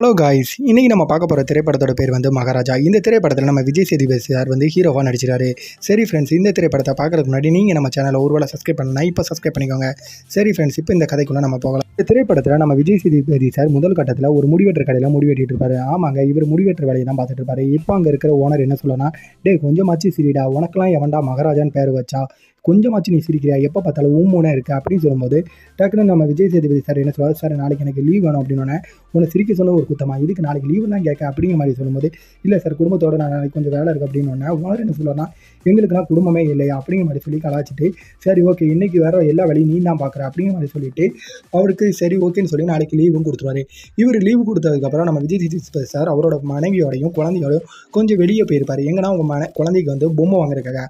Hello guys இன்றைக்கி நம்ம பார்க்க போகிற திரைப்படத்தோட பேர் வந்து மகாராஜா. இந்த திரைப்படத்தில் நம்ம விஜய் சேதுபதி சார் வந்து ஹீரோவாக நடிச்சிருக்காரு. சரி ஃப்ரெண்ட்ஸ் இந்த திரைப்படத்தை பார்க்கறதுக்கு முன்னாடி நீங்கள் நம்ம சேனலை ஒருவேளை சப்ஸ்கிரைப் பண்ணலாம் இப்போ சப்ஸ்கிரைப் பண்ணிக்கோங்க. சரி ஃப்ரெண்ட்ஸ் இப்போ இந்த கதைக்குள்ளே நம்ம போகலாம். இந்த திரைப்படத்தில் நம்ம விஜய் சேதுபதி சார் முதல் கட்டத்தில் ஒரு முடிவெட்டுற கடையில் முடிவெட்டிட்டு இருப்பாரு. ஆமாங்க இவர் முடிவெட்டுற வேலையை தான் பார்த்துட்டு இருப்பாரு. இப்போ அங்கே இருக்கிற ஓனர் என்ன சொல்லனா டே கொஞ்சமாச்சு சிரிடா. உனக்கெல்லாம் எவன்டா மகாராஜான்னு பேர் வச்சா? கொஞ்சமாச்சு நீ சிரிக்கிறியா? எப்போ பார்த்தாலும் ஊமூனே இருக்கு அப்படின்னு சொல்லும்போது டக்குன்னு நம்ம விஜய் சேதுபதி சார் என்ன சொல்லுவார்? சார் நாளைக்கு எனக்கு லீவ் வேணும் அப்படின்னு உன்னை சிரிக்க சொல்ல ஒரு குத்தமா இதுக்கு நாளைக்கு லீவு தான் கேட்க? அப்படிங்கிற மாதிரி சொல்லும்போது இல்லை சார் குடும்பத்தோட நான் நாளைக்கு கொஞ்சம் வேலை இருக்குது அப்படின்னு உடனே என்ன சொல்லுவார்னா எங்களுக்குலாம் குடும்பமே இல்லையா அப்படிங்கிற மாதிரி சொல்லி கலாச்சிட்டு சரி ஓகே இன்னைக்கு வேற எல்லா வேலையும் நீ தான் பார்க்குற அப்படிங்கிற மாதிரி சொல்லிட்டு அவருக்கு சரி ஓகேன்னு சொல்லி நாளைக்கு லீவும் கொடுத்துருவாரு. இவர் லீவு கொடுத்ததுக்கப்புறம் நம்ம விஜய் சேதுபதி சார் அவரோட மனைவியோடையும் குழந்தையோடையும் கொஞ்சம் வெளியே போயிருப்பார். எங்கன்னா உங்கள் மன குழந்தைக்கு வந்து பொம்மை வாங்குறதுக்காக.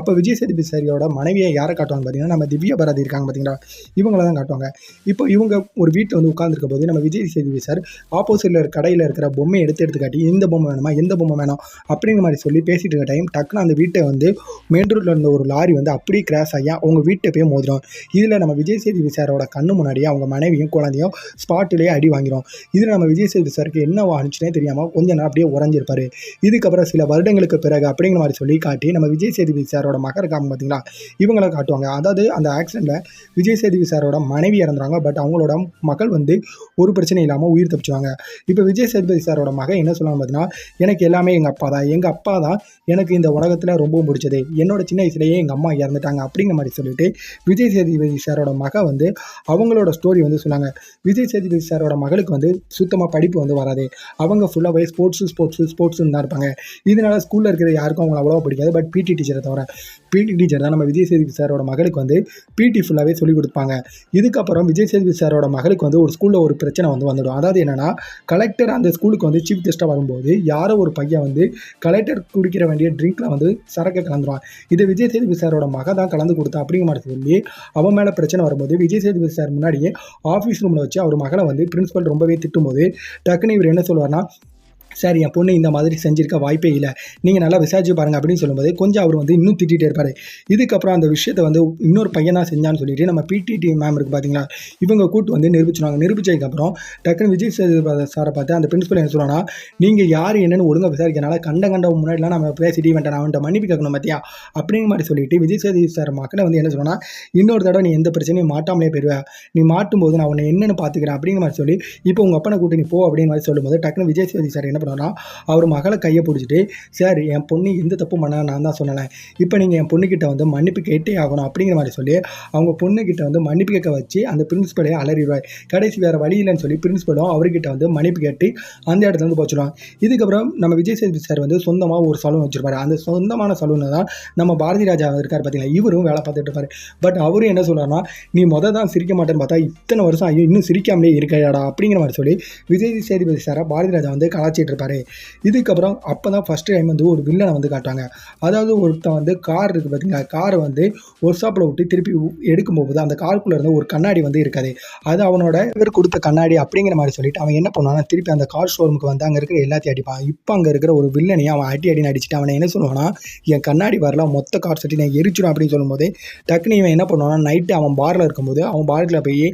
அப்போ விஜய் சேதுபதி சாரியோட மனைவியை யாரை காட்டுவாங்க பார்த்தீங்கன்னா நம்ம திவ்ய பாரதி இருக்காங்க பார்த்தீங்களா? இவங்கள தான் காட்டுவாங்க. இப்போ இவங்க ஒரு வீட்டில் வந்து உட்காந்துருக்க போது நம்ம விஜய் சேதுபதி சார் ஆப்போசிட்டில் இருக்க கடையில் இருக்கிற பொம்மையை எடுத்து எடுத்து காட்டி இந்த பொம்மை வேணுமா? எந்த பொம்மை வேணும்? அப்படிங்கிற மாதிரி சொல்லி பேசிட்டு இருக்க டைம் டக்குன்னு அந்த வீட்டை வந்து மெயின் ரோட்டில் இருந்த ஒரு லாரி வந்து அப்படியே கிராஸ் ஆகி அவங்க வீட்டை போய் மோதிரும். இதில் நம்ம விஜய் சேதுபதி சாரோட கண்ணு முன்னாடியே அவங்க மனைவியும் குழந்தையும் ஸ்பாட்டிலேயே அடி வாங்கிரும். இதில் நம்ம விஜய் சேதுபதி சாருக்கு என்ன ஆனிச்சுனே தெரியாமல் கொஞ்ச நேரம் அப்படியே உறஞ்சிருப்பாரு. இதுக்கப்புறம் சில வருடங்களுக்கு பிறகு அப்படிங்கிற மாதிரி சொல்லி காட்டி நம்ம விஜய் சேதுபதி சாரோட மகர் இருக்காங்க பார்த்தீங்களா? இவங்களை காட்டுவாங்க. அதாவது அந்த ஆக்சிடெண்ட்டில் விஜய் சேதுபதி சாரோட மனைவி இறந்துறாங்க பட் அவங்களோட மகள் வந்து ஒரு பிரச்சனை இல்லாமல் உயிர் தப்பிச்சுவாங்க. இப்போ விஜய் சேதுபதி சாரோட மகன் என்ன சொல்லுவாங்க பார்த்தீங்கன்னா எனக்கு எல்லாமே எங்கள் அப்பா தான். எங்கள் அப்பா தான் எனக்கு இந்த உலகத்தில் ரொம்பவும் பிடிச்சது. என்னோட சின்ன வயசுலேயே எங்கள் அம்மா இறந்துட்டாங்க. அப்படிங்கிற மாதிரி சொல்லிட்டு விஜய் சேதுபதி சாரோட மக வந்து அவங்களோட ஸ்டோரி வந்து சொன்னாங்க. விஜய் சேதுபதி சாரோட மகளுக்கு வந்து சுத்தமாக படிப்பு வந்து வராது. அவங்க ஃபுல்லாகவே ஸ்போர்ட்ஸு ஸ்போர்ட்ஸு ஸ்போர்ட்ஸ்னு தான் இருப்பாங்க. இதனால் ஸ்கூலில் இருக்கிற யாருக்கும் அவங்கள அவ்வளோவா பிடிக்காது. பட் பிடி டீச்சரை தவிர பிடி டீச்சர் தான் நம்ம விஜய் விஜய் சேதுபதி சாரோட மகளுக்கு வந்து பிடி ஃபுல்லாகவே சொல்லிக் கொடுப்பாங்க. இதுக்கப்புறம் விஜய் சேதுபதி சாரோட மகளுக்கு வந்து ஒரு ஸ்கூலில் ஒரு பிரச்சனை வந்து வந்துடும். அதாவது என்னென்னா கலெக்டர் அந்த ஸ்கூலுக்கு வந்து சீஃப் கெஸ்ட்டாக வரும்போது யாரோ ஒரு பையன் வந்து கலெக்டர் குடிக்கிற வேண்டிய ட்ரிங்க்கில் வந்து சரக்கு கலந்துருவான். இது விஜய் சேதுபதி சாரோட மக தான் கலந்து கொடுத்தா அப்படிங்கிற மாதிரி சொல்லி அவன் மேலே பிரச்சனை வரும்போது விஜய் சேதுபதி சார் முன்னாடியே ஆஃபீஸ் ரூமில் வச்சு அவர் மகளை வந்து பிரின்ஸிபல் ரொம்பவே திட்டும்போது டக்குன்னு இவர் என்ன சொல்லுவார்னா சார் என் பொண்ணு இந்த மாதிரி செஞ்சிருக்க வாய்ப்பே இல்லை. நீங்கள் நல்லா விசாரிச்சு பாருங்க அப்படின்னு சொல்லும்போது கொஞ்சம் அவர் வந்து இன்னும் திட்டிகிட்டே இருப்பார். இதுக்கப்புறம் அந்த விஷயத்தை வந்து இன்னொரு பையனாக செஞ்சான்னு சொல்லிட்டு நம்ம பிடிடி மேம் இருக்குது பார்த்தீங்களா இவங்க கூட்டு வந்து நிரூபிச்சுவாங்க நிரூபிச்சதுக்கப்புறம் டக்குன்னு விஜய் சேதுபதி சாரை பார்த்து அந்த பிரின்சிபல் என்ன சொல்லுவாங்கன்னா நீங்கள் யார் என்னென்னு ஒழுங்காக விசாரிக்கிறனால கண்ட கண்ட முன்னாடிலாம் நம்ம பேசிட்டு வேண்டாம் நான் அவன்கிட்ட மன்னிப்பு கேட்கணும் பார்த்தியா அப்படிங்கிற மாதிரி சொல்லிட்டு விஜய் சேதுபதி சார் மக்களை வந்து என்ன சொன்னா இன்னொரு தடவை நீ எந்த பிரச்சனையும் மாட்டாமலே போயிடுவேன் நீ மாட்டும் போது நான் உன்னை என்னென்னு பார்த்துக்கிறேன் அப்படிங்கிற மாதிரி சொல்லி இப்போ உங்கள் அப்பனை கூட்டி நீ போ. அப்படின்னு மாதிரி சொல்லும்போது டக்குன்னு விஜய் சேதுபதி சார் என்ன பண்ணுவார்னா அவர் மகளை கையை பிடிச்சிட்டு சார் என் பொண்ணு எந்த தப்பு பண்ண நான் தான் சொன்னேன். இப்போ நீங்கள் என் பொண்ணுக்கிட்ட வந்து மன்னிப்பு கேட்டே ஆகணும் அப்படிங்கிற மாதிரி சொல்லி அவங்க பொண்ணுக்கிட்ட வந்து மன்னிப்பு கேட்க வச்சு அந்த பிரின்சிபலே அலறிடுவார். கடைசி வேறு வழி இல்லைன்னு சொல்லி பிரின்ஸிபலும் அவர்கிட்ட வந்து மன்னிப்பு கேட்டு அந்த இடத்துல வந்து போச்சுடுவாங்க. இதுக்கப்புறம் நம்ம விஜய் சேதுபதி சார் வந்து சொந்தமாக ஒரு சலூன் வச்சுருப்பாரு. அந்த சொந்தமான சலூனை தான் நம்ம பாரதி ராஜா இருக்கார் பார்த்தீங்களா இவரும் வேலை பார்த்துட்டு இருப்பாரு. பட் அவரும் என்ன சொல்றாருன்னா நீ மொதல் தான் சிரிக்க மாட்டேன்னு பார்த்தா இத்தனை வருஷம் ஐயோ இன்னும் சிரிக்காமலே இருக்கையாடா? அப்படிங்கிற மாதிரி சொல்லி விஜய் சேதுபதி சாரை பாரதி ராஜா வந்து கலாச்சிட்டு இருப்பாரு இதுக்கப்புறம் அப்போ தான் ஃபஸ்ட் டைம் வந்து ஒரு வில்லனை வந்து காட்டுவாங்க. அதாவது ஒருத்தன் வந்து கார் இருக்குது பார்த்தீங்களா காரை வந்து ஒர்க் ஷாப்பில் விட்டு திருப்பி எடுக்கும் போது அந்த காருக்குள்ளே இருந்து ஒரு கண்ணாடி வந்து இருக்காது. அது அவனோட இவர் கொடுத்த கண்ணாடி அப்படிங்கிற மாதிரி சொல்லிட்டு அவன் என்ன பண்ணுவானா திருப்பி அந்த கார் ஷோரூமுக்கு வந்து அங்கே இருக்கிற எல்லாத்தையும் அடிப்பான். இப்போ அங்கே இருக்கிற ஒரு வில்லனையும் அவன் அடி அடின்னு அடிச்சுட்டு அவனை என்ன சொல்லுவானா என் கண்ணாடி வரல மொத்த கார் சட்டி நான் எரிச்சிடும் அப்படின்னு சொல்லும்போது டக்குனு இவன் என்ன பண்ணுவானா நைட்டு அவன் பாரில் இருக்கும்போது அவன் பாரில் போய்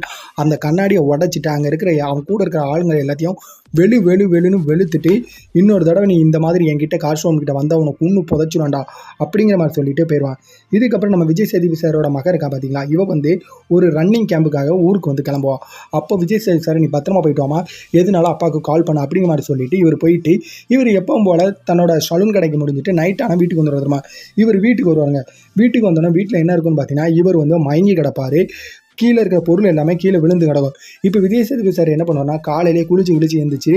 அந்த கண்ணாடியை உடச்சிட்டு அங்கே இருக்கிற அவன் கூட இருக்கிற ஆளுங்க எல்லாத்தையும் வெளு வெளு வெளுன்னு வெளுத்துட்டு இன்னொரு தடவை நீ இந்த மாதிரி என்கிட்ட கார் கிட்ட வந்தால் உனக்கு குன்னு புதைச்சிடும்டா அப்படிங்கிற மாதிரி சொல்லிட்டு போயிடுவான் இதுக்கப்புறம் நம்ம விஜய் சேதுபதி சாரோட மகன் இருக்கா பார்த்தீங்களா இவ வந்து ஒரு ரன்னிங் கேம்புக்காக ஊருக்கு வந்து கிளம்புவான். அப்போ விஜய் சேதுபதி சார் நீ பத்திரமா போயிட்டு வாமா எதுனால அப்பாவுக்கு கால் பண்ண அப்படிங்கிற மாதிரி சொல்லிட்டு இவர் போயிட்டு இவர் எப்பவும் போல தன்னோட சலூன் கடைக்கு முடிஞ்சிட்டு நைட் ஆனால் வீட்டுக்கு வந்துடுறதுமா இவர் வீட்டுக்கு வருவாங்க வீட்டுக்கு வந்தோடனே வீட்டில் என்ன இருக்குன்னு பார்த்தீங்கன்னா இவர் வந்து மயங்கி கிடப்பாரு. கீழே இருக்கிற பொருள் எல்லாமே கீழே விழுந்து கிடக்கும். இப்போ விஜய் சேதுபதி சார் என்ன பண்ணுவார்னா காலையிலே குளிச்சு குளிச்சு எழுந்திரிச்சு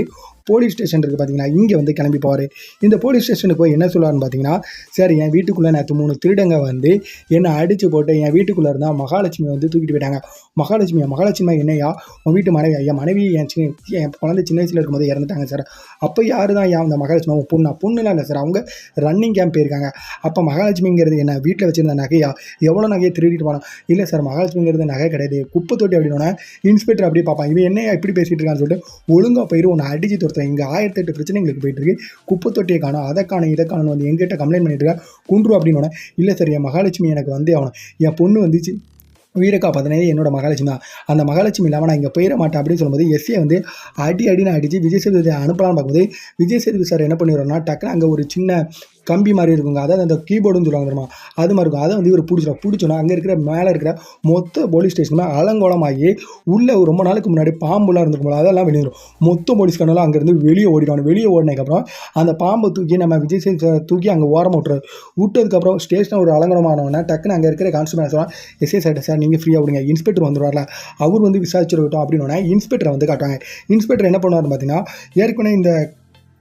போலீஸ் ஸ்டேஷன் இருக்குது பார்த்தீங்கன்னா இங்கே வந்து கிளம்பி போவார் இந்த போலீஸ் ஸ்டேஷனுக்கு போய் என்ன சொல்லுவார்னு பார்த்தீங்கன்னா சார் என் வீட்டுக்குள்ளே நேற்று மூணு திருடங்க வந்து என்னை அடித்து போட்டு என் வீட்டுக்குள்ளே இருந்தால் மகாலட்சுமி வந்து தூக்கிட்டு போயிட்டாங்க. மகாலட்சுமி மகாலட்சுமி என்னையா? உன் வீட்டு மனைவி என் மனைவி என் சின்ன என் குழந்தை சின்ன வயசில் இருக்கும்போது இறந்துட்டாங்க சார். அப்போ யார் தான் ஏன் அந்த மகாலட்சுமி? அவங்க பொண்ணா? பொண்ணுலாம் இல்லை சார். அவங்க ரன்னிங் கேம்ப் போயிருக்காங்க. அப்போ மகாலட்சுமிங்கிறது என்ன? வீட்டில் வச்சிருந்த நகையா? எவ்வளோ நகையை திருடிட்டு போனோம் இல்லை சார். மகாலட்சுமிங்கிறது நகை கிடையாது. குப்பை தொட்டி அப்படின்னா இன்ஸ்பெக்டர் அப்படி பார்ப்பான். இவன் என்ன இப்படி பேசிகிட்டு இருக்கான்னு சொல்லிட்டு ஒழுங்காக போயிடும் உன்னை அடிச்சு துரத்துறேன். இங்கே ஆயிரத்தி எட்டு பிரச்சனைகளுக்கு போயிட்டு இருக்கு. குப்பை தொட்டியை காணும் அதை காணும் இதை காணும் வந்து எங்கிட்ட கம்ப்ளைண்ட் பண்ணிட்டு இருக்கா? குன்று அப்படின்னு இல்லை சார் என் மகாலட்சுமி எனக்கு வந்து அவனை என் பொண்ணு வந்துச்சு. வீரக்கா காப்பாற்றினது என்னோட மகாலட்சுமி தான். அந்த மகாலட்சுமி இல்லாமல் நான் இங்கே போயிட மாட்டேன். அப்படின்னு சொல்லும்போது எஸ்ஏ வந்து அடி அடி நான் அடித்து விஜய் சேதுபதி அனுப்பலாம்னு பார்க்கும்போது விஜய் சேதுபதி சார் என்ன பண்ணிடுறோம்னா டக்குனு அங்கே ஒரு சின்ன கம்பி மாதிரி இருக்குங்க. அதாவது அந்த கீபோர்டுன்னு சொல்லுவாங்க தெரியுமா? அது மாதிரி இருக்கும். அதை வந்து இவர் பிடிச்சிடும் பிடிச்சோன்னா அங்கே இருக்கிற மேலே இருக்கிற மொத்த போலீஸ் ஸ்டேஷனுமே அலங்கோலமாகி உள்ளே ரொம்ப நாளுக்கு முன்னாடி பாம்புலாம் இருந்துக்கும் போல. அதெல்லாம் வெளியே வரும் மொத்த போலீஸ்காரெல்லாம் அங்கேருந்து வெளியே ஓடிடுவாங்க. வெளியே ஓடினதுக்கப்புறம் அந்த பாம்பை தூக்கி நம்ம விஜய் சேது தூக்கி அங்கே ஓரமாக விட்டுறாரு விட்டதுக்கப்புறம் ஸ்டேஷனை ஒரு அலங்கோலமானவொன்னே டக்குன்னு அங்கே இருக்கிற கான்ஸ்டபிள் சொல்லுவாங்க எஸ்ஏ சார் சார் நீங்கள் ஃப்ரீயாக விடுங்க. இன்ஸ்பெக்டர் வந்துடுவார்ல அவர் வந்து விசாரிச்சுருக்கட்டும் அப்படின்னு இன்ஸ்பெக்டரை வந்து காட்டுவாங்க. இன்ஸ்பெக்டர் என்ன பண்ணுவார்னு பார்த்தீங்கன்னா ஏற்கனவே இந்த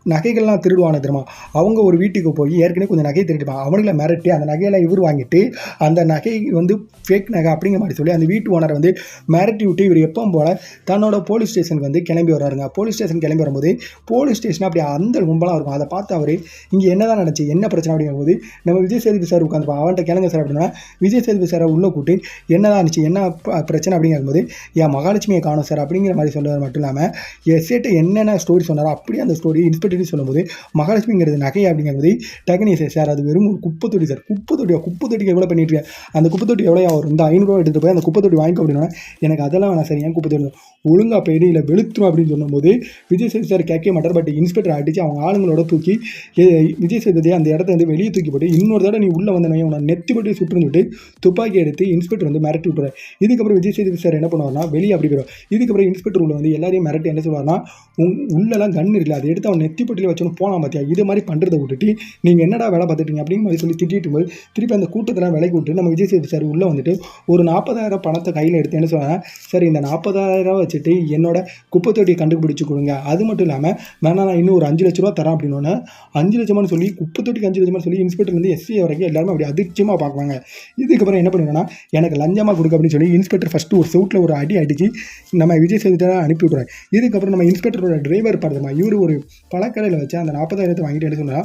நகைகள்லாம் திருடுவானு தெரியுமா? அவங்க ஒரு வீட்டுக்கு போய் ஏற்கனவே கொஞ்சம் நகை திருடிப்பாங்க. அவங்கள மிரட்டி அந்த நகையெல்லாம் இவர் வாங்கிட்டு அந்த நகை வந்து ஃபேக் நகை அப்படிங்கிற மாதிரி சொல்லி அந்த வீட்டு ஓனரை வந்து மிரட்டி விட்டு இவர் எப்பவும் போல் தன்னோட போலீஸ் ஸ்டேஷனுக்கு வந்து கிளம்பி வராருங்க போலீஸ் ஸ்டேஷன் கிளம்பி வரும்போது போலீஸ் ஸ்டேஷன் அப்படி அந்த கும்பலாக இருக்கும். அதை பார்த்து அவர் இங்கே என்ன தான் நடந்துச்சு என்ன பிரச்சனை அப்படிங்கும்போது நம்ம விஜய் சேதுபதி சார் உட்காந்துப்போம் அவன்கிட்ட கிளங்க சார் அப்படின்னா விஜய் சேதுபதி சாரை உள்ளே கூட்டு என்ன தான் இருந்துச்சு என்ன பிரச்சனை அப்படிங்கும்போது என் மகாலட்சுமியை காணும் சார் அப்படிங்கிற மாதிரி சொல்றது மட்டும் இல்லாமல் எஸ்ஏட்ட என்னென்ன ஸ்டோரி சொன்னாரோ அப்படியே அந்த ஸ்டோரி தொட்டின்னு சொல்லும்போது மகாலட்சுமிங்கிறது நகை அப்படிங்கிறது டக்குனி சார் சார் அது வெறும் ஒரு குப்பை தொட்டி சார். குப்பை தொட்டியா குப்பை தொட்டிக்கு எவ்வளோ பண்ணிட்டு அந்த குப்பை தொட்டி எவ்வளோ வரும் இந்த ஐநூறுரூவா எடுத்து போய் அந்த குப்பை தொட்டி வாங்கிக்க அப்படின்னா எனக்கு அதெல்லாம் வேணாம் சார். ஏன் குப்பை தொட்டி ஒழுங்காக போயிடு இல்லை வெளுத்துரும் அப்படின்னு சொல்லும்போது விஜய் சேது சார் கேட்க மாட்டார். பட் இன்ஸ்பெக்டர் அடித்து அவங்க ஆளுங்களோட தூக்கி விஜய் சேதுபதி அந்த இடத்த வந்து வெளியே தூக்கி போட்டு இன்னொரு தடவை நீ உள்ளே வந்தனே உன்னை நெத்தி போட்டு சுட்டுன்னு சொல்லிட்டு துப்பாக்கி எடுத்து இன்ஸ்பெக்டர் வந்து மிரட்டி விட்டுறாரு. இதுக்கப்புறம் விஜய் சேதுபதி சார் என்ன பண்ணுவார்னா வெளியே அப்படி போயிடும் இதுக்கப்புறம் இன்ஸ்பெக்டர் உள்ள வந்து எல்லாரையும் மிரட்டி என்ன சொல்லுவார்னா உங் உள்ளெல்லாம் கன் இருக்குல்ல அதை எடுத்து அவன் நெத்தி பொட்டியில் வச்சுன்னு போனான் பார்த்தியா இது மாதிரி பண்ணுறதை விட்டுட்டு நீங்கள் என்னடா வேலை பார்த்துட்டீங்க அப்படிங்கிற மாதிரி சொல்லி திட்டிட்டு போது திருப்பி அந்த கூட்டத்தெல்லாம் விலைக்கு விட்டு நம்ம விஜய் சேது சார் உள்ளே வந்துட்டு ஒரு நாற்பதாயிரம் பணத்தை கையில் எடுத்து என்ன சொன்னால் சரி இந்த நாற்பதாயிரம் வச்சுட்டு என்னோட குப்பை கண்டுபிடிச்சி கொடுங்க. அது மட்டும் இல்லாமல் வேணா நான் இன்னும் ஒரு அஞ்சு லட்ச ரூபா தரேன் அப்படின்னு அஞ்சு லட்சமானு சொல்லி குப்பைத்தொட்டிக்கு அஞ்சு லட்சமானு சொல்லி இன்ஸ்பெக்டர்லேருந்து எஸ்சி வரைக்கும் எல்லாருமே அப்படி அதிர்ச்சியமாக பார்க்குவாங்க இதுக்கப்புறம் என்ன பண்ணுவேன்னா எனக்கு லஞ்சமாக கொடுக்க அப்படின்னு சொல்லி இன்ஸ்பெக்டர் ஃபஸ்ட்டு ஒரு சவுட்டில் ஒரு அடி அடிச்சு நம்ம விஜய் சேதுட்டாக அனுப்பி விட்றாங்க இதுக்கப்புறம் நம்ம இன்ஸ்பெக்டரோட டிரைவர் பார்த்தோமா இவர் ஒரு கடையில் வச்சு அந்த நாற்பதாயிரத்தை வாங்கிட்டு என்ன சொன்னா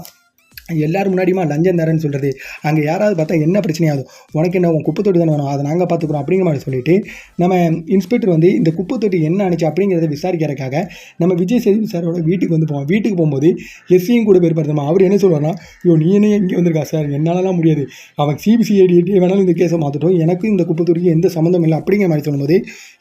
எல்லாரும் முன்னாடியுமா லஞ்சம் தரேன்னு சொல்கிறது அங்கே யாராவது பார்த்தா என்ன பிரச்சனையாகும் உனக்கு என்ன உன் குப்பை தொட்டி தானே வேணும்? அதை நாங்கள் பார்த்துக்குறோம் அப்படிங்கிற மாதிரி சொல்லிட்டு நம்ம இன்ஸ்பெக்டர் வந்து இந்த குப்பை தொட்டி என்ன ஆனிச்சு அப்படிங்கிறத விசாரிக்கிறதுக்காக நம்ம விஜய் சேதுபதி சாரோட வீட்டுக்கு வந்து போவோம். வீட்டுக்கு போகும்போது எஸ்சியும் கூட பேர் பார்த்தோமா அவர் என்ன சொல்லுவார்னா ஐயோ நீ என்ன இங்கே வந்திருக்கா சார்? என்னாலலாம் முடியாது. அவன் சிபிசிஐடி வேணாலும் இந்த கேஸை மாற்றட்டும் எனக்கும் இந்த குப்பை தொட்டிக்கு எந்த சம்மந்தம் இல்லை அப்படிங்கிற மாதிரி சொல்லும்போது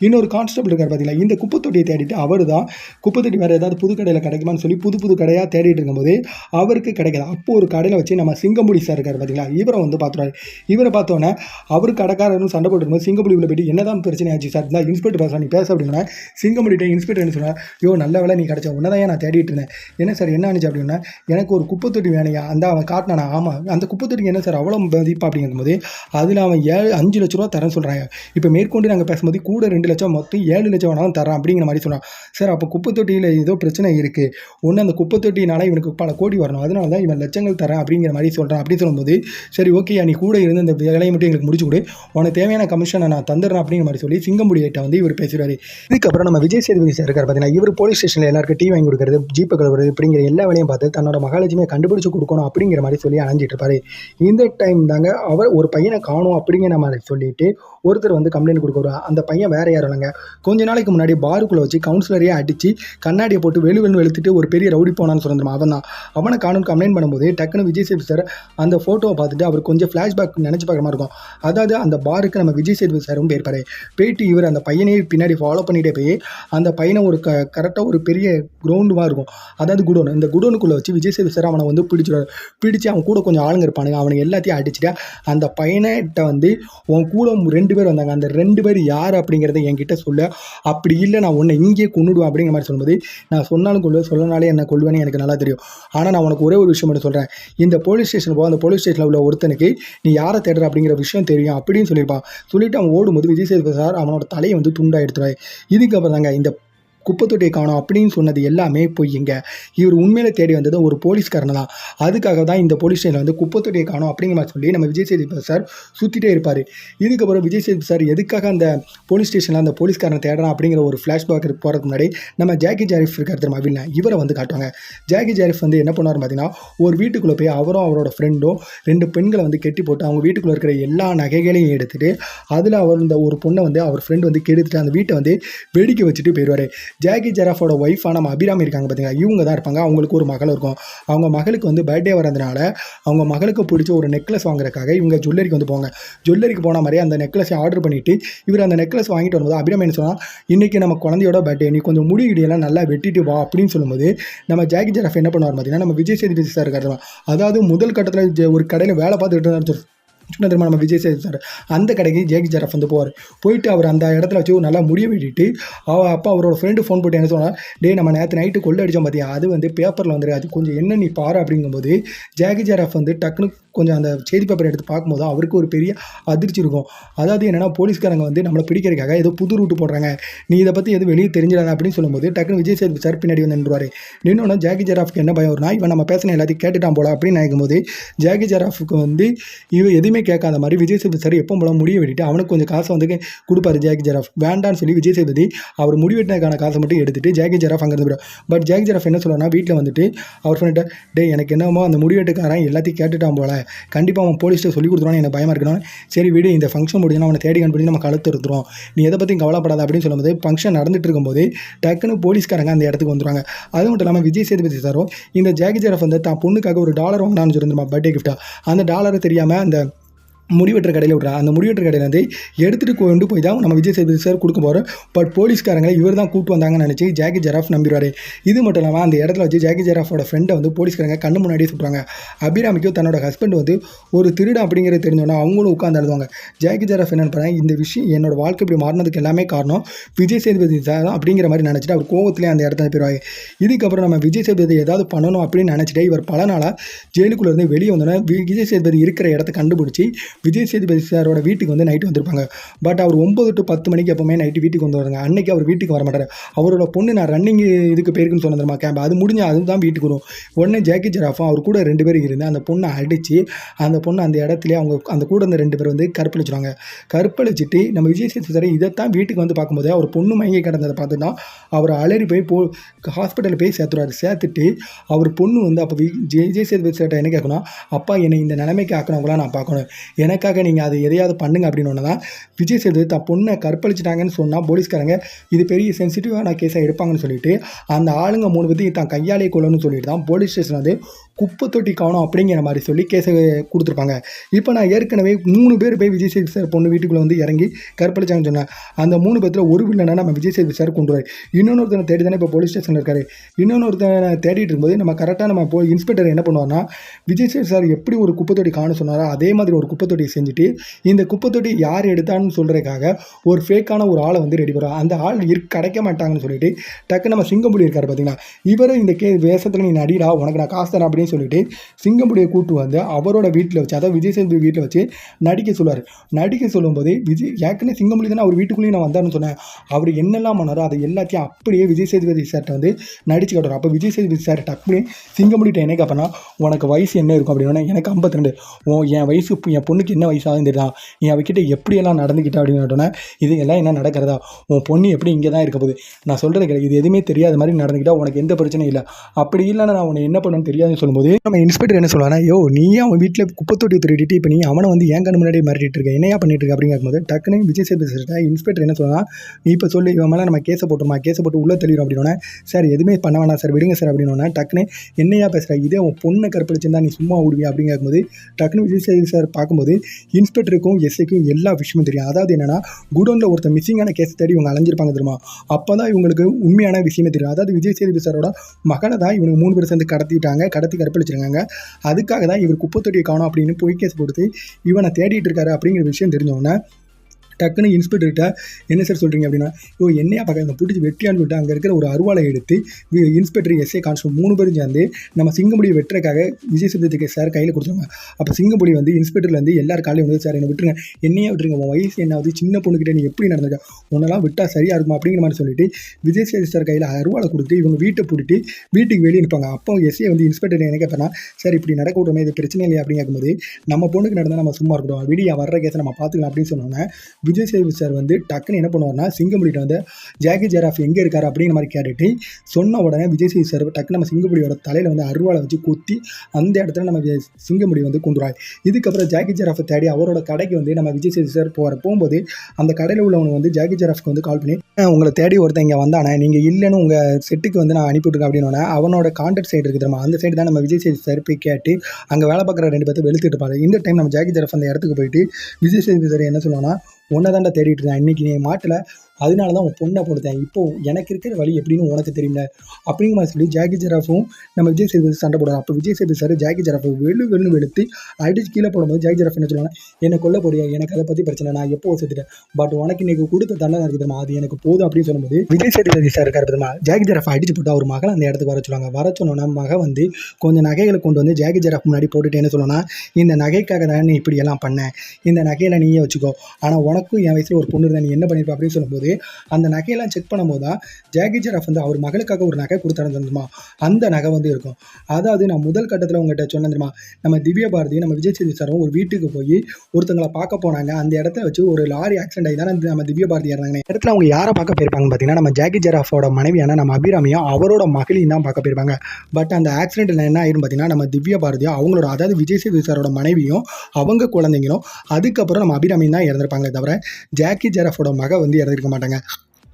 இன்னொரு கான்ஸ்டபிள் இருக்கார் பார்த்தீங்களா? இந்த குப்பை தொட்டியை தேடிட்டு அவர் தான் குப்பை தொட்டி வேறு ஏதாவது புது கடையில் கிடைக்குமான்னு சொல்லி புது புது கடையாக தேடிட்டு இருக்கும்போது அவருக்கு கிடைக்கல அப்போ ஒரு கடையில் வச்சு நம்ம சிங்கமுடி சார் இருக்கார் பார்த்தீங்களா இவரை வந்து பார்த்துருவாரு. இவரை பார்த்தோன்னே அவர் கடைக்காரரும் சண்டை போட்டுருக்கும் சிங்கமுடி உள்ள போயிட்டு என்னதான் பிரச்சனை ஆச்சு சார் இல்லை இன்ஸ்பெக்டர் பேச நீ பேச அப்படின்னா சிங்கமுடிட்ட இன்ஸ்பெக்டர் என்ன சொன்னார்? யோ நல்ல வேலை நீ கிடச்ச உன்னதான் நான் தேடிட்டு இருந்தேன்? என்ன சார் என்ன ஆனிச்சு அப்படின்னா எனக்கு ஒரு குப்பை தொட்டி வேணையா அந்த அவன் காட்டினானா. ஆமாம் அந்த குப்பை தொட்டி என்ன சார் அவ்வளோ மதிப்பா? அப்படிங்கும்போது அதில் அவன் ஏழு அஞ்சு லட்ச ரூபா தரேன் சொல்கிறாங்க இப்போ மேற்கொண்டு நாங்கள் பேசும்போது கூட ரெண்டு லட்சம் மொத்தம் ஏழு லட்சம் வேணாலும் தரேன் அப்படிங்கிற மாதிரி சொன்னான் சார் அப்போ குப்பை தொட்டியில் ஏதோ பிரச்சனை இருக்குது ஒன்று அந்த குப்பை தொட்டினால இவனுக்கு பல கோடி வரணும். அதனால தான் இவன் விஷயங்கள் தரேன் அப்படிங்கிற மாதிரி சொல்கிறேன் அப்படின்னு சொல்லும்போது சரி ஓகே நீ கூட இருந்து இந்த வேலையை மட்டும் எங்களுக்கு முடிச்சு கொடு. உனக்கு தேவையான கமிஷனை நான் தந்துடுறேன் அப்படிங்கிற மாதிரி சொல்லி சிங்கம்புடியிட்ட வந்து இவர் பேசுகிறார் இதுக்கப்புறம் நம்ம விஜய் சேதுபதி சார் இருக்கார் பார்த்தீங்கன்னா இவர் போலீஸ் ஸ்டேஷனில் எல்லாருக்கும் டீ வாங்கி கொடுக்குறது ஜீப்பை கழுவுறது அப்படிங்கிற எல்லா வேலையும் பார்த்து தன்னோட மகாலட்சுமியை கண்டுபிடிச்சு கொடுக்கணும் அப்படிங்கிற மாதிரி சொல்லி அணைஞ்சிட்டு இருப்பாரு. இந்த டைம் தாங்க அவர் ஒரு பையனை காணும் அப்படிங்கிற மாதிரி சொல்லிட்டு ஒருத்தர் வந்து கம்ப்ளைண்ட் கொடுக்குறா. அந்த பையன் வேற யாரும் இல்லைங்க. கொஞ்ச நாளைக்கு முன்னாடி பாருக்குள்ளே வச்சு கவுன்சிலரையே அடித்து கண்ணாடியை போட்டு வெளு வெளு வெளுத்துட்டு ஒரு பெரிய ரவுடி போனான்னு சொல்லிருந்தோம் அவன் தான் அவனை காணும் கம்ப்ளைண்ட் பண்ணும்போது டக்குன்னு விஜய் சேது சார் அந்த ஃபோட்டோவை பார்த்துட்டு அவர் கொஞ்சம் ஃப்ளாஷ்பேக் நினச்சி பார்க்குற மாதிரி இருக்கும். அதாவது அந்த பாருக்கு நம்ம விஜய் சேது சாரும் போயிருப்பாரு. போயிட்டு இவர் அந்த பையனையே பின்னாடி ஃபாலோ பண்ணிகிட்டே போய் அந்த பையனை ஒரு க கரெக்டாக ஒரு பெரிய கிரவுண்டுமாக இருக்கும். அதாவது குடோன். இந்த குடோனுக்குள்ளே வச்சு விஜய் சேது சார் அவனை வந்து பிடிச்சிடுவார். பிடிச்சி அவன் கூட கொஞ்சம் ஆளுங்க இருப்பானுங்க. அவனை எல்லாத்தையும் அடிச்சுட்டு அந்த பையன்கிட்ட வந்து உன் கூட ரெண்டு பேர் வந்தாங்க. அந்த ரெண்டு பேர் யார் அப்படிங்கிறத என்கிட்ட சொல்ல அப்படி இல்லை நான் உன்னை இங்கேயே கொண்டுடுவேன் அப்படிங்கிற மாதிரி சொல்லும்போது நான் சொன்னாலும் கொள்வேன் சொல்லனாலே என்ன கொள்வேன்னு எனக்கு நல்லா தெரியும். ஆனால் நான் உனக்கு ஒரே ஒரு விஷயம் மட்டும் சொல்கிறேன் இந்த போலீஸ் ஸ்டேஷன் போ அந்த போலீஸ் ஸ்டேஷனில் உள்ள ஒருத்தனுக்கு நீ யாரை தேடுற? அப்படிங்கிற விஷயம் தெரியும் அப்படின்னு சொல்லியிருப்பான். சொல்லிட்டு அவன் ஓடும்போது விஜய் சேதுபதி சார் அவனோட தலையை வந்து துண்டாக எடுத்துருவாய் இதுக்கப்புறம் தாங்க இந்த குப்பை தொட்டியை காணும் அப்படின்னு சொன்னது எல்லாமே பொய்யுங்க இவர் உண்மையில தேடி வந்தது ஒரு போலீஸ்காரனை தான். அதுக்காக தான் இந்த போலீஸ் ஸ்டேஷனில் வந்து குப்பை தொட்டியை காணும் அப்படிங்கிற மாதிரி சொல்லி நம்ம விஜய் சேதுபதி சார் சுற்றிட்டே இருப்பார். இதுக்கப்புறம் விஜய் சேதுபதி சார் எதுக்காக அந்த போலீஸ் ஸ்டேஷனில் அந்த போலீஸ்காரனை தேடுறான் அப்படிங்கிற ஒரு ஃப்ளாஷ்பேக் போகிறதுக்கு முன்னாடி நம்ம ஜாக்கி ஜாரிஃப் இருக்கார் தெரியுமா வில்லன்? இவரை வந்து காட்டுவாங்க. ஜாக்கி ஜாரிஃப் வந்து என்ன பண்ணுவார் பார்த்தீங்கன்னா ஒரு வீட்டுக்குள்ளே போய் அவரும் அவரோட ஃப்ரெண்டும் ரெண்டு பெண்களை வந்து கெட்டி போட்டு அவங்க வீட்டுக்குள்ளே இருக்கிற எல்லா நகைகளையும் எடுத்துட்டு அதில் அவர் இந்த ஒரு பொண்ணை வந்து அவர் ஃப்ரெண்டு வந்து கெடுத்துட்டு அந்த வீட்டை வந்து வெடிக்க வச்சுட்டு போயிடுவார் ஜாக்கி ஜெராஃபோட ஒய்ஃபான நம்ம அபிராமி இருக்காங்க பார்த்தீங்களா இவங்க தான் இருப்பாங்க. அவங்களுக்கு ஒரு மகள் இருக்கும். அவங்க மகளுக்கு வந்து பர்த்டே வரதுனால அவங்க மகளுக்கு பிடிச்ச ஒரு நெக்லஸ் வாங்குறதுக்காக இவங்க ஜுவல்லரிக்கு வந்து போவாங்க. ஜுவல்லரிக்கு போன மாதிரியே அந்த நெக்லஸை ஆர்டர் பண்ணிவிட்டு இவர் அந்த நெக்லஸ் வாங்கிட்டு வரும்போது அபிராமி என்ன சொன்னால் இன்றைக்கி நம்ம குழந்தையோட பர்த்டே நீ கொஞ்சம் முடி இடியெல்லாம் நல்லா வெட்டிட்டு வா. அப்படின்னு சொல்லும்போது நம்ம ஜாக்கி ஜெராஃப் என்ன பண்ணுவார் பார்த்தீங்கன்னா நம்ம விஜய் சேதுபதி சார் இருக்காரு அதாவது முதல் கட்டத்தில் ஒரு கடையில் வேலை பார்த்துக்கிட்டு இருந்தாரு தெரியுமா நம்ம விஜய் சேது சார் அந்த கடைக்கு ஜேக் ஜெரஃப் வந்து போவார். போயிட்டு அவர் அந்த இடத்துல வச்சு நல்லா முடிய வெட்டிட்டு அவ அப்போ அவரோட ஃப்ரெண்டு ஃபோன் போட்டு என்ன சொன்னால் டே நம்ம நேற்று நைட்டு கொள்ளை அடித்தோம் பார்த்தியா அது வந்து பேப்பரில் வந்துரு. அது கொஞ்சம் என்ன நீ பாரு அப்படிங்கும்போது ஜாகி ஜெரஃப் வந்து டக்குனு கொஞ்சம் அந்த செய்தி பேப்பர் எடுத்து பார்க்கும்போது அவருக்கு ஒரு பெரிய அதிர்ச்சி இருக்கும். அதாவது என்னென்னா போலீஸ்காரங்க வந்து நம்மளை பிடிக்கிறதுக்காக ஏதோ புது ரூட்டு போடுறாங்க. நீ இதை பற்றி எதுவும் வெளியே தெரிஞ்சிடாத அப்படின்னு சொல்லும்போது டக்குனு விஜய் சேதுபதி சார் பின்னாடி வந்து நின்றுவார். நின்னோன்னா ஜாகி ஜெராஃப்க்கு என்ன பயம் ஒரு நாய் இவன் நம்ம பேசின எல்லாத்தையும் கேட்டுட்டான் போல அப்படின்னு நினைக்கும் போது ஜாகி ஜெராஃபுக்கு வந்து இவன் எதுவுமே கேட்காத மாதிரி விஜய் சேதுபதி சார் எப்போ போல முடிய வெட்டிட்டு அவனுக்கு கொஞ்சம் காசு வந்து கொடுப்பாரு ஜாகி ஜெராஃப். வேண்டான்னு சொல்லி விஜய் சேதுபதி அவர் முடி வெட்டினதுக்கான காசை மட்டும் எடுத்துட்டு ஜாகி ஜெராஃப் அங்கே இருந்து பட் ஜாகி ஜெராஃப் என்ன சொல்லணும்னா வீட்டில் வந்துட்டு அவர் ஃப்ரெண்ட்டை டே எனக்கு என்னமோ அந்த முடிவெட்டுக்காரன் எல்லாத்தையும் கேட்டுட்டான் போல. கண்டிப்பாக அவன் போலீஸ்ட்டு சொல்லி கொடுத்துருவானு எனக்கு பயமாக இருக்கணும் சரி விடு இந்த ஃபங்க்ஷன் முடிஞ்சுனா அவனை தேடி கண்டுபிடி நம்ம கழுத்து நீ எதை பற்றி கவலைப்படாத அப்படின்னு சொல்லும்போது ஃபங்க்ஷன் நடந்துட்டு இருக்கும்போது டக்குன்னு போலீஸ்காரங்க அந்த இடத்துக்கு வந்துருவாங்க. அது மட்டும் இல்லாமல் விஜய் சேதுபதி சாரும் இந்த ஜாகி ஜெரஃப் வந்து தான் பொண்ணுக்காக ஒரு டாலர் வாங்கினான்னு சொல்லியிருந்தோம் பர்த்டே கிஃப்ட்டாக அந்த டாலரை தெரியாமல் அந்த முடிவெட்டுற கடையில் விட்றான் அந்த முடிவெட்டுற கடையில் வந்து எடுத்துகிட்டு கொண்டு போய் தான் நம்ம விஜய் சேதுபதி சார் கொடுக்க போகிறோம் பட் போலீஸ்காரங்களை இவர் தான் கூட்டு வந்தாங்கன்னு நினச்சி ஜாக்கி ஜெராஃப் நம்பிடுவார். இது மட்டும் இல்லாமல் அந்த இடத்துல வச்சு ஜாக்கி ஜெராஃபோட ஃப்ரெண்டை வந்து போலீஸ்காரங்க கண்ணு முன்னாடியே சுட்டுறாங்க. அபிராமிக்கும் தன்னோட ஹஸ்பண்ட் வந்து ஒரு திருடு அப்படிங்கிறது தெரிஞ்சோன்னா அவங்களும் உட்காந்து எழுதுவாங்க ஜாக்கி ஜெராஃப் என்ன பண்ணுறாங்க இந்த விஷயம் என்னோட வாழ்க்கை இப்படி மாறினதுக்கு எல்லாமே காரணம் விஜய் சேதுபதி சார் அப்படிங்கிற மாதிரி நினச்சிட்டு அவர் கோவத்திலே அந்த இடத்துல போயிடுவாங்க இதுக்கப்புறம் நம்ம விஜய் சேதுபதி ஏதாவது பண்ணணும் அப்படின்னு நினச்சிட்டு இவர் பல நாளாக ஜெயிலுக்குள்ளே இருந்து வெளியே வந்தோன்னே விஜய் சேதுபதி இருக்கிற இடத்த கண்டுபிடிச்சி விஜய் சேதுபதி சாரோட வீட்டுக்கு வந்து நைட்டு வந்திருப்பாங்க. பட் அவர் ஒம்பது டு பத்து மணிக்கு எப்போவுமே நைட்டு வீட்டுக்கு வந்து வருவாங்க அன்னைக்கு அவர் வீட்டுக்கு வர மாட்டார். அவரோட பொண்ணு நான் ரன்னிங் இதுக்கு போயிருக்குன்னு சொன்னதுமா கேம்ப் அது முடிஞ்சு அதுதான் வீட்டுக்கு வரும். உடனே ஜாக்கி ஜெராஃபும் அவர் கூட ரெண்டு பேரும் இருந்து அந்த பொண்ணை அடித்து அந்த பொண்ணு அந்த இடத்துலேயே அவங்க அந்த கூட இருந்த ரெண்டு பேர் வந்து கற்பழிச்சிருவாங்க கற்பழிச்சிட்டு நம்ம விஜய் சேது சார் இதைத்தான் வீட்டுக்கு வந்து பார்க்கும்போது அவர் பொண்ணு மயங்கி கிடந்ததை பார்த்துட்டு தான் அவர் அலறி போய் போ ஹாஸ்பிட்டலில் போய் சேர்த்துருவார் சேர்த்துட்டு அவர் பொண்ணு வந்து அப்போ வி- விஜய் சேதுபதி சார்ட்ட என்ன கேட்கணும்? அப்பா என்னை இந்த நிலைமைக்கு ஆக்கினவங்களா நான் பார்க்கணும். எனக்காக நீங்கள் அதை எதையாவது பண்ணுங்க அப்படின்னு ஒன்று தான் விஜய் சேதுபதி தான் பொண்ணை கற்பழிச்சிட்டாங்கன்னு சொன்னால் போலீஸ்காரங்க இது பெரிய சென்சிட்டிவான கேஸாக எடுப்பாங்கன்னு சொல்லிட்டு அந்த ஆளுங்க மூணு பேர்த்தையும் தான் கையாலே கொள்ளணும்னு சொல்லிட்டு தான் போலீஸ் ஸ்டேஷன் வந்து குப்பை தொட்டி காணும் அப்படிங்கிற மாதிரி சொல்லி கேஸை கொடுத்துருப்பாங்க. இப்போ நான் ஏற்கனவே மூணு பேர் போய் விஜய் சேது சார் பொண்ணு வீட்டுக்குள்ளே வந்து இறங்கி கற்பழிச்சாங்கன்னு சொன்னேன். அந்த மூணு பேர்த்தில் ஒரு வில்லனை நம்ம விஜய் சேது சார் கொண்டு வராரு. இன்னொருத்தனை தேடி தானே இப்போ போலீஸ் ஸ்டேஷனில் இருக்காரு. இன்னொருத்தனை தேடிட்டு இருக்கும்போது நம்ம கரெக்டாக நம்ம போய் இன்ஸ்பெக்டர் என்ன பண்ணுவார்னா விஜய் சேது சார் எப்படி ஒரு குப்பை தொட்டி காணும் சொன்னாரோ அதே மாதிரி ஒரு குப்பை தொட்டியை செஞ்சுட்டு இந்த குப்பை தொட்டி யார் எடுத்தான்னு சொல்கிறதுக்காக ஒரு ஃபேக்கான ஒரு ஆளை வந்து ரெடி பண்ணுறோம் அந்த ஆள் இரு கிடைக்க மாட்டாங்கன்னு சொல்லிட்டு டக்கு நம்ம சிங்கம்புலி இருக்கார் பார்த்தீங்கன்னா இவரும் இந்த கே வேஷத்தில் நீ நடிடா உனக்கு நான் காசு தரேன் அப்படின்னு சொல்லிட்டு சிங்கம்புடியை கூட்டு வந்து அவரோட வீட்டில் வச்சு அதாவது விஜய் சேதுபதி வீட்டில் வச்சு நடிக்க சொல்லுவார். நடிக்க சொல்லும்போது விஜய் ஏற்கனவே சிங்கம்புலி தானே அவர் வீட்டுக்குள்ளேயும் நான் வந்தாருன்னு சொன்னேன். அவர் என்னெல்லாம் பண்ணாரோ அதை எல்லாத்தையும் அப்படியே விஜய் சேதுபதி சார்ட்ட வந்து நடிச்சு காட்டுறாரு அப்போ விஜய் சேதுபதி சார் டக்குனு சிங்கம்புலிட்ட என்ன கேட்பனா உனக்கு வயசு என்ன இருக்கும் அப்படின்னா எனக்கு 52 ஓ என் வயசு என் பொண்ணுக்கு என்ன வயசாகும் தெரியுதா? நீ அவகிட்ட எப்படியெல்லாம் நடந்துக்கிட்ட அப்படின்னு கேட்டோன்னே இது எல்லாம் என்ன நடக்கிறதா? உன் பொண்ணு எப்படி இங்கே தான் இருக்க போகுது? நான் சொல்கிறது கிடையாது இது எதுவுமே தெரியாத மாதிரி நடந்துக்கிட்டா உனக்கு எந்த பிரச்சனையும் இல்லை. அப்படி இல்லைன்னா நான் உன்னை என்ன பண்ணணும்னு தெரியாதுன்னு சொல்லும்போது நம்ம இன்ஸ்பெக்டர் என்ன சொல்லுவானா யோ நீயே அவன் வீட்டில் குப்பை தொட்டி திருடிட்டு இப்போ நீ அவனை வந்து ஏன் கண்ணு முன்னாடி மிரட்டிட்டு இருக்க. என்னையா பண்ணிட்டு இருக்க? அப்படின்னு கேட்கும்போது டக்குன்னு விஜய் சேதுபதி இன்ஸ்பெக்டர் என்ன சொல்லலாம் நீ இப்போ சொல்லி இவன் மேலே நம்ம கேஸை போட்டுமா கேஸை போட்டு உள்ளே தெளிவோம் அப்படின்னோடனே சார் எதுவுமே பண்ண வேணாம் சார். விடுங்க சார் அப்படின்னோடனே டக்குனு என்னையா பேசுகிறேன் இதே உன் பொண்ணை கற்பழிச்சிருந்தா நீ சும்மா விடுவியா அப்படின்னு கேட்கும்போது டக்குனு விஜய் சேது சார் பார்க்கும்போது இன்ஸ்பெக்டருக்கும் எஸ்ஐக்கும் எல்லா விஷயமும் தெரியும். அதாவது என்னென்னா குடோனில் ஒருத்தர் மிஸ்ஸிங்கான கேஸ் தேடி இவங்க அலைஞ்சிருப்பாங்க தெரியுமா? அப்போ தான் இவங்களுக்கு உண்மையான விஷயமே தெரியும். அதாவது விஜய் சேதுபதி சாரோட மகனை தான் இவங்க மூணு பேர் சேர்ந்து கடத்திட்டாங்க கடத்தி கற்பழிச்சிருக்காங்க அதுக்காக தான் இவர் குப்பத்தொட்டியை காணும் அப்படின்னு பொய் கேஸ் கொடுத்து இவனை தேடிட்டு இருக்காரு அப்படிங்கிற விஷயம் தெரிஞ்சவொன்னே டக்குன்னு இன்ஸ்பெக்டர்கிட்ட என்ன சார் சொல்கிறீங்க அப்படின்னா ஓ என்னையா பார்க்க பிடிச்சி வெட்டியான்னு சொல்லிட்டு அங்கே இருக்கிற ஒரு அருவாளை எடுத்து இன்ஸ்பெக்டர் எஸ்ஏ கான்ஸ்டபிள் மூணு பேரும் சேர்ந்து நம்ம சிங்கமுடியை வெட்டுறக்காக விஜய் சேதுபதிக்கு சார் கையில் கொடுத்துருவாங்க. அப்போ சிங்கமுடி வந்து இன்ஸ்பெக்டர்லேருந்து எல்லார் காலையும் வந்து சார் என்னை விட்டுருங்க. என்னையே விட்டுருங்க. உன் வயசு என்ன ஆகுது? சின்ன பொண்ணுக்கிட்ட நீ எப்படி நடந்திருக்க உன்னெல்லாம் விட்டால் சரியாக இருக்குமா? அப்படிங்கிற மாதிரி சொல்லிட்டு விஜய் சேது சார் கையில் அருவாளை கொடுத்து இவங்க வீட்டை பூட்டிட்டு வீட்டுக்கு வெளியே நிற்பாங்க. அப்போ எஸ்ஏ வந்து இன்ஸ்பெக்டர் என்ன கேட்பேன்னா சார் இப்படி நடக்க விடுமே இது பிரச்சனை இல்லையா? அப்படின்னு கேட்கும்போது நம்ம பொண்ணுக்கு நடந்தால் நம்ம சும்மா இருக்கட்டும். விடியா வர்ற கேஸை நம்ம பார்த்துக்கலாம் அப்படின்னு சொன்னோன்னே விஜய் சேவி சார் வந்து டக்குன்னு என்ன பண்ணுவார்னா சிங்கமுடிகிட்ட வந்து ஜாக்கி ஜெராஃப் எங்கே இருக்கார் அப்படிங்கிற மாதிரி கேட்டுட்டு சொன்ன உடனே விஜய் சேவி சார் டக்கு நம்ம சிங்கமுடியோட தலையில் வந்து அருவாளை வச்சு குத்தி அந்த இடத்துல நம்ம சிங்கமுடி வந்து கொண்டுருவார் இதுக்கப்புறம் ஜாக்கி ஜெராஃபை தேடி அவரோட கடைக்கு வந்து நம்ம விஜய் சேவி சார் போகிற போகும்போது அந்த கடையில் உள்ளவங்க வந்து ஜாக்கி ஜெராஃப்க்கு வந்து கால் பண்ணி உங்களை தேடி ஒருத்தன் இங்கே வந்தானே நீங்கள் இல்லைன்னு உங்கள் செட்டுக்கு வந்து நான் அனுப்பிவிட்டுருக்கேன் அப்படின்னோடனே அவனோட கான்டாக்ட் சைடு இருக்குது தெரியுமா? அந்த சைடு தான் நம்ம விஜய் சேவி சார் போய் கேட்டு அங்கே வேலை பார்க்குற ரெண்டு பேர்த்து வெளுத்துட்டு இருப்பாரு. இந்த டைம் நம்ம ஜாக்கி ஜெராஃப் அந்த இடத்துக்கு போயிட்டு விஜய் சேவி சார் என்ன சொல்லுவாங்கன்னா ஒன்றை தாண்டா தேடிட்டு இருந்தேன் இன்னைக்கு நீ மாட்டில் அதனால தான் உன் பொண்ணை கொடுத்தேன் இப்போ எனக்கு இருக்கிற வழி எப்படின்னு உனக்கு தெரியல அப்படிங்கிற மாதிரி சொல்லி ஜாக்கி ஜெராஃபும் நம்ம விஜய் சேதுபதி சண்டை போடுறாரு. அப்போ விஜய் சேதுபதி சார் ஜாக்கி ஜெராஃபை வெளு வெளு வெளுத்து அடிச்சு கீழே போடும்போது ஜாக்கி ஜெராஃப் என்ன சொல்லுவாங்க என்னை கொல்ல போறியா? எனக்கு அதை பற்றி பிரச்சனை நான் எப்போ செத்துட்டேன்? பட் உனக்கு இன்னைக்கு கொடுத்த தண்டனை இருக்குது தெரியுமா? அது எனக்கு போதும் அப்படின்னு சொல்லும்போது விஜய் சேதுபதி சார் இருக்கார் தெரியுமா? ஜாக்கி ஜெராஃப் அடிச்சு போட்டு அவர் மகளை அந்த இடத்துக்கு வர சொல்லுவாங்க. வர சொன்னோன்னா மகன் வந்து கொஞ்சம் நகைகளை கொண்டு வந்து ஜாக்கி ஜெராஃப் முன்னாடி போட்டுட்டு என்ன சொல்லுவாங்கன்னா இந்த நகைக்காக தான் நீ இப்படி எல்லாம் பண்ண. இந்த நகையில நீயே வச்சுக்கோ. ஆனால் உனக்கும் என் வயசில் ஒரு பொண்ணு தான் நீ என்ன பண்ணியிருப்ப அப்படின்னு சொல்லும்போது அந்த நகையெல்லாம் செக் பண்ணும்போது தான் ஜாக்கி ஜெராஃப் வந்து அவர் மகளுக்காக ஒரு நகை கொடுத்தாருமா அந்த நகை வந்து இருக்கும். அதாவது நான் முதல் கட்டத்தில் உங்கள்கிட்ட சொன்னேன் தெரியுமா? நம்ம திவ்ய பாரதி நம்ம விஜய் சேது சாரும் ஒரு வீட்டுக்கு போய் ஒருத்தங்களை பார்க்க போனாங்க. அந்த இடத்த வச்சு ஒரு லாரி ஆக்சிடென்ட் ஆகி தான் நம்ம திவ்ய பாரதி இறந்தாங்க இடத்துல அவங்க யாரை பார்க்க போயிருப்பாங்க பார்த்தீங்கன்னா நம்ம ஜாக்கி ஜெராஃபோட மனைவியான நம்ம அபிராமியும் அவரோட மகளையும் தான் பார்க்க போயிருப்பாங்க. பட் அந்த ஆக்சிடென்ட்ல என்ன ஆயிரும் பார்த்தீங்கன்னா நம்ம திவ்ய பாரதியும் அவங்களோட அதாவது விஜய் சேது சாரோட மனைவியும் அவங்க குழந்தைங்களும் அதுக்கப்புறம் நம்ம அபிராமியும் தான் இறந்துருப்பாங்களே தவிர ஜாக்கி ஜெராஃபோட மக வந்து இறந்துருக்க மாட்டாங்க.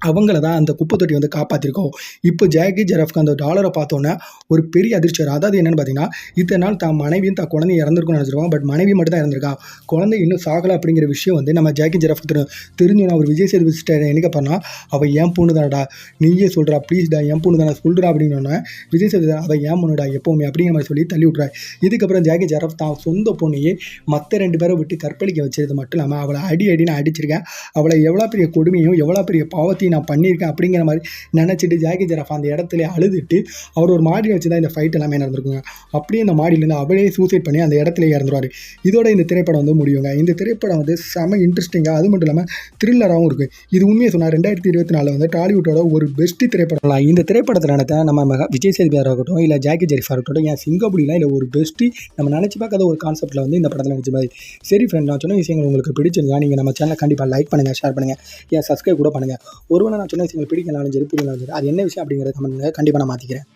அவங்கள தான் அந்த குப்பை தொட்டி வந்து காப்பாற்றிருக்கோம் இப்போ ஜாகி ஜெரஃப்க்கு அந்த டாலரை பார்த்தோன்னே ஒரு பெரிய அதிர்ச்சி வரும். அதாவது என்னென்னு பார்த்தீங்கன்னா இத்தனை நாள் தான் மனைவியும் தான் குழந்தையும் இறந்துருக்கும்னு நினச்சிருவாங்க பட் மனைவி மட்டும் தான் இறந்துருக்கா? குழந்தை இன்னும் சாகலை அப்படிங்கிற விஷயம் வந்து நம்ம ஜாகி ஜெரஃப் தெரியும் தெரிஞ்சோன்னா அவர் விஜய் சேது விசிட்டர் எனக்கு பண்ணால் அவள் ஏன் பொண்ணு தானடா நீயே சொல்கிறா ப்ளீஸ்டா என் பொண்ணு தானே சொல்கிறா அப்படின்னோடனே விஜய் சேது அவள் ஏன் பொண்ணுடா எப்போவுமே அப்படிங்கிற மாதிரி சொல்லி தள்ளி விட்றாரு இதுக்கப்புறம் ஜாக்கி ஜெரஃப் தான் சொந்த பொண்ணையே மற்ற ரெண்டு பேரை விட்டு கற்பழிக்க வச்சது மட்டும் இல்லாமல் அவளை அடி அடி நான் அடிச்சிருக்கேன். அவளை எவ்வளோ பெரிய கொடுமையும் எவ்வளோ பெரிய பாவத்தையும் நான் பண்ணியிருக்கேன் அப்படிங்கிற மாதிரி நினச்சிட்டு ஜாக்கி ஜெராஃப் அந்த இடத்துல அழுதுட்டு அவர் ஒரு மாடியில் வச்சு தான் இந்த ஃபைட் எல்லாமே நடந்திருக்குங்க. அப்படியே அந்த மாடியிலேருந்து அவளே சூசைட் பண்ணி அந்த இடத்துல இறந்துருவார். இதோட இந்த திரைப்படம் வந்து முடியுங்க. இந்த திரைப்படம் வந்து செம இன்ட்ரெஸ்டிங்காக அது மட்டும் இல்லாமல் த்ரில்லராகவும் இருக்குது இது உண்மையை சொன்னால் ரெண்டாயிரத்தி இருபத்தி நாலில் வந்து டாலிவுட்டோட ஒரு பெஸ்ட் திரைப்படம் இந்த திரைப்படத்தில் நடத்த நம்ம மக- விஜய் சேதுபதியாக இருக்கட்டும் இல்லை ஜாக்கி ஜெரிஃபாக இருக்கட்டும் ஏன் சிங்கப்பூடிலாம் இல்லை ஒரு பெஸ்ட்டு நம்ம நினச்சி பார்க்காத ஒரு கான்செப்ட்டில் வந்து இந்த படத்தில் நடிச்ச மாதிரி. சரி ஃப்ரெண்ட் நான் சொன்ன விஷயங்கள் உங்களுக்கு பிடிச்சிருந்தா நீங்கள் நம்ம சேனலை கண்டிப்பாக லைக் பண்ணுங்கள் ஷேர் பண்ணுங்கள் ஏன் சப்ஸ்கிரைப் கூட பண்ணுங்கள் ஒருவேளை நான் சொன்ன விஷயங்கள் பிடிக்கலாலும் சரி புரியலாலும் சரி அது என்ன விஷயம் அப்படிங்கிறத கமெண்ட் கண்டிப்பாக நான் மாற்றிக்கிறேன்